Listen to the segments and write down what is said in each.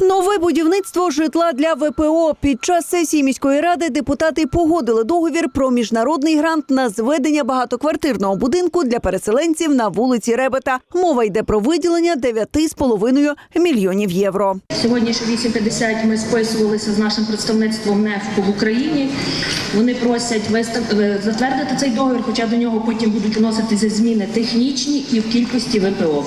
Нове будівництво житла для ВПО. Під час сесії міської ради депутати погодили договір про міжнародний грант на зведення багатоквартирного будинку для переселенців на вулиці Ребета. Мова йде про виділення 9,5 мільйонів євро. Сьогодні ще 8.50 ми списувалися з нашим представництвом НЕФКО в Україні. Вони просять вистав... е, затвердити цей договір, хоча до нього потім будуть вноситися зміни технічні і в кількості ВПО.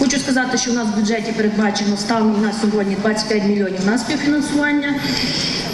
Хочу сказати, що у нас в бюджеті передбачено станом на сьогодні 25 мільйонів на співфінансування.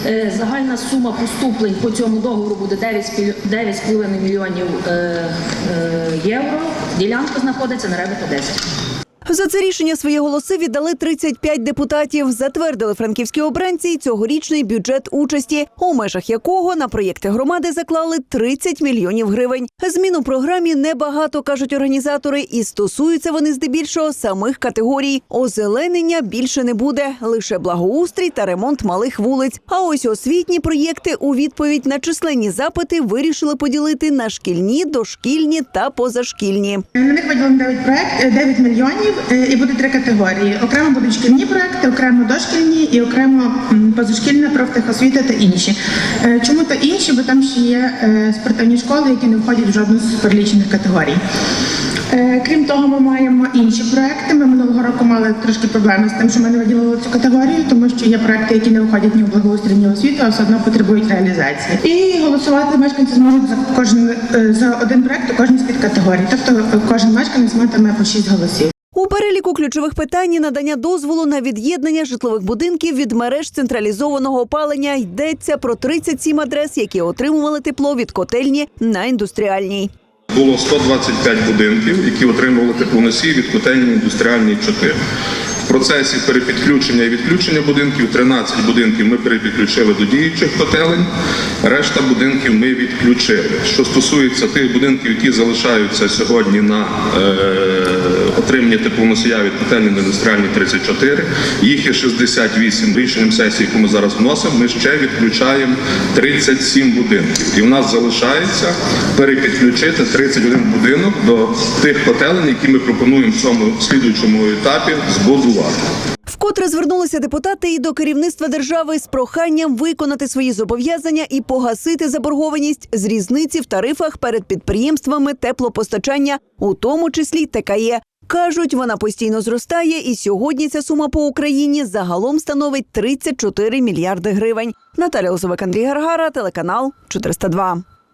Е, Загальна сума поступлень по цьому договору буде 9,5 9,5 мільйонів е, е, євро. Ділянка знаходиться на Ребета 10. За це рішення свої голоси віддали 35 депутатів. Затвердили франківські обранці цьогорічний бюджет участі, у межах якого на проєкти громади заклали 30 мільйонів гривень. Змін у програмі небагато кажуть організатори, і стосуються вони здебільшого самих категорій. Озеленення більше не буде лише благоустрій та ремонт малих вулиць. А ось освітні проєкти у відповідь на численні запити вирішили поділити на шкільні, дошкільні та позашкільні. На них виділено 9 проект 9 мільйонів е, і буде три категорії. Окремо будуть шкільні проекти, окремо дошкільні і окремо позашкільна профтехосвіта та інші. Е, Чому то інші? Бо там ще є е, спортивні школи, які не входять в жодну з перелічених категорій. Е, Крім того, ми маємо інші проекти. Ми минулого року мали трошки проблеми з тим, що ми не виділили цю категорію, тому що є проекти, які не входять ні в благоустрій, ні в освіту, а все одно потребують реалізації. І голосувати мешканці зможуть за кожен е, за один проект у кожній з підкатегорій. Тобто е, кожен мешканець матиме по 6 голосів. У переліку ключових питань надання дозволу на від'єднання житлових будинків від мереж централізованого опалення йдеться про 37 адрес, які отримували тепло від котельні на індустріальній. Було 125 будинків, які отримували теплоносії від котельні індустріальної 4. В процесі перепідключення і відключення будинків 13 будинків ми перепідключили до діючих котелень, решта будинків ми відключили. Що стосується тих будинків, які залишаються сьогодні на е, отримання теплоносія від котельні на індустріальній 34, їх є 68. Рішенням сесії, яку ми зараз вносимо, ми ще відключаємо 37 будинків. І в нас залишається перепідключити 31 будинок до тих котелень, які ми пропонуємо в цьому слідуючому етапі збудувати. Вкотре звернулися депутати і до керівництва держави з проханням виконати свої зобов'язання і погасити заборгованість з різниці в тарифах перед підприємствами теплопостачання, у тому числі ТКЄ. Кажуть, вона постійно зростає, і сьогодні ця сума по Україні загалом становить 34 мільярди гривень. Наталя Лозовик, Андрій Гаргара, телеканал 402.